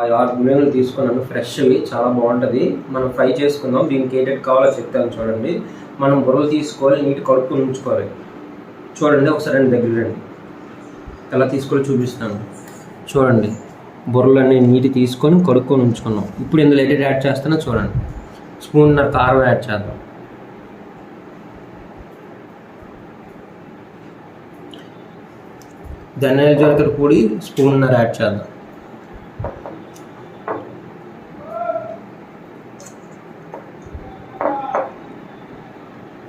ఆరు గుళికలు తీసుకున్నాను ఫ్రెష్వి చాలా బాగుంటుంది. మనం ఫ్రై చేసుకుందాం. దీనికి ఏంటంటే కావాలో చెప్తాను చూడండి. మనం బుర్రలు తీసుకోవాలి నీటి కడుపు ఉంచుకోవాలి. చూడండి ఒకసారి అండి దగ్గర రండి. ఎలా తీసుకోవాలో చూపిస్తాను. చూడండి బుర్రలన్నీ నీటి తీసుకొని కడుక్కొని ఉంచుకున్నాం. ఇప్పుడు ఇందులో ఏంటంటే యాడ్ చేస్తానో చూడండి. స్పూన్నర కారం యాడ్ చేద్దాం. ధనియాల జీలకర్ర పొడి స్పూన్నర యాడ్ చేద్దాం.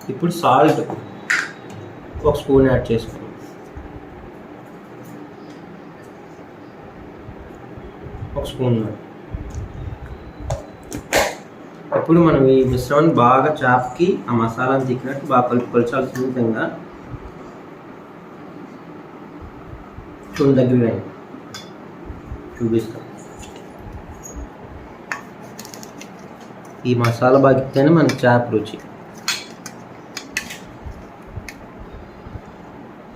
ఇప్పుడు సాల్ట్ ఒక స్పూన్ యాడ్ చేసుకోండి ఒక స్పూన్ ఇప్పుడు మనం ఈ మిశ్రమాన్ని బాగా చాప్కి ఆ మసాలాను తిక్కినట్టు బాగా కలుపుకొల్చాల్సిన విధంగా చూడండి దగ్గర చూపిస్తాం. ఈ మసాలా బాగా ఎక్కితేనే మనకి చేప రుచి.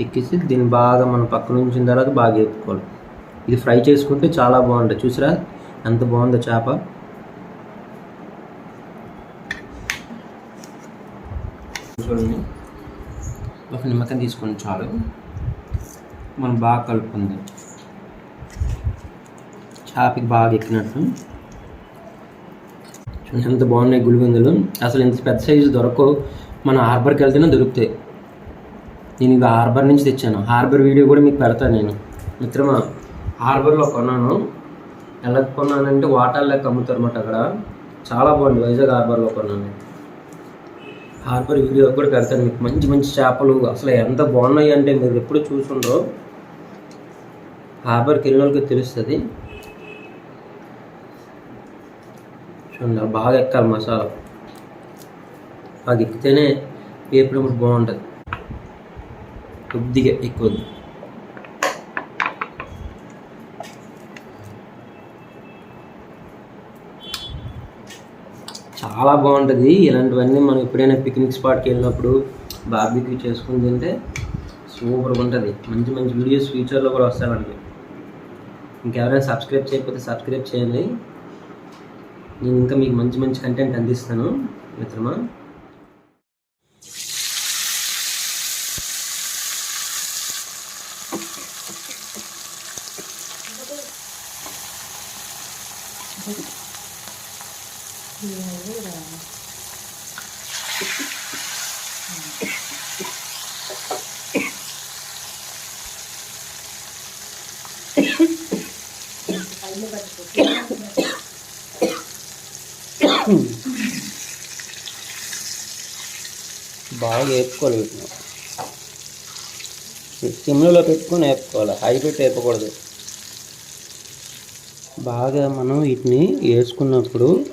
ఎక్కిసి దీన్ని బాగా మనం పక్కన ఉంచిన తర్వాత బాగా వేపుకోవాలి ఇది ఫ్రై చేసుకుంటే చాలా బాగుంటుంది. చూసిరా? ఎంత బాగుందో చేప. చూడండి. ఒక నిమ్మకాయ తీసుకొని చాలు. మనం బాగా కలుపుకుంది. చేపకి బాగా ఎక్కినట్టు. చూడండి ఎంత బాగున్నాయి గుడిగుందులు అసలు ఇంత పెద్ద సైజు దొరకవు. మన హార్బర్కి వెళ్తేనే దొరుకుతాయి. నేను ఇది హార్బర్ నుంచి తెచ్చాను. హార్బర్ వీడియో కూడా మీకు పెడతాను నేను. మిత్రమా హార్బర్లో కొన్నాను. ఎలా కొన్నానంటే వాటర్ లెక్క అమ్ముతారు అనమాట అక్కడ. చాలా బాగుంది. వైజాగ్ హార్బర్లో కొన్నాను హార్బర్ వీడియో కూడా పెడతాను మీకు. మంచి మంచి చేపలు. అసలు ఎంత బాగున్నాయి అంటే మీరు ఎప్పుడు చూసుండ్రో. హార్బర్కి వెళ్ళిన వాళ్ళకి తెలుస్తుంది. చూడండి బాగా ఎక్కాలి మసాలా. అది ఎక్కితేనే వేపినప్పుడు బాగుంటుంది. కొద్దిగా ఎక్కువ చాలా బాగుంటుంది. ఇలాంటివన్నీ మనం ఎప్పుడైనా పిక్నిక్ స్పాట్కి వెళ్ళినప్పుడు బార్బిక్యూ చేసుకుని తింటే సూపర్గా ఉంటుంది. మంచి మంచి వీడియోస్ ఫ్యూచర్లో కూడా వస్తాయి మనకి. ఇంకెవరైనా సబ్స్క్రైబ్ చేయకపోతే సబ్స్క్రైబ్ చేయండి. నేను ఇంకా మీకు మంచి మంచి కంటెంట్ అందిస్తాను. మిత్రమా? బాగా వేపుకోవాలి వీటిని. సిమ్లో పెట్టుకొని వేపుకోవాలి. హై పెట్టి వేపకూడదు. బాగా మనం వీటిని వేసుకున్నప్పుడు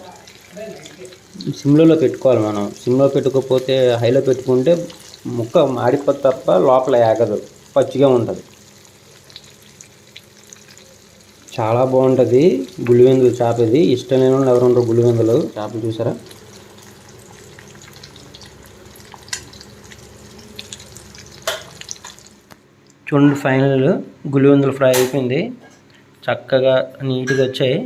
సిమ్లో పెట్టుకోవాలి మనం. సిమ్లో పెట్టుకోకపోతే హైలో పెట్టుకుంటే ముక్క మాడిపోతే తప్ప లోపల ఏగదు. పచ్చిగా ఉంటుంది. చాలా బాగుంటుంది గుళ్ళివెందులు చేప ఇది. ఇష్టం లేని వాళ్ళు ఎవరు ఉండరు గులివెందులు చేపలు చూసారా? చూడండి ఫైనల్ గుళ్ళివెందులు ఫ్రై అయిపోయింది. చక్కగా నీట్గా వచ్చాయి.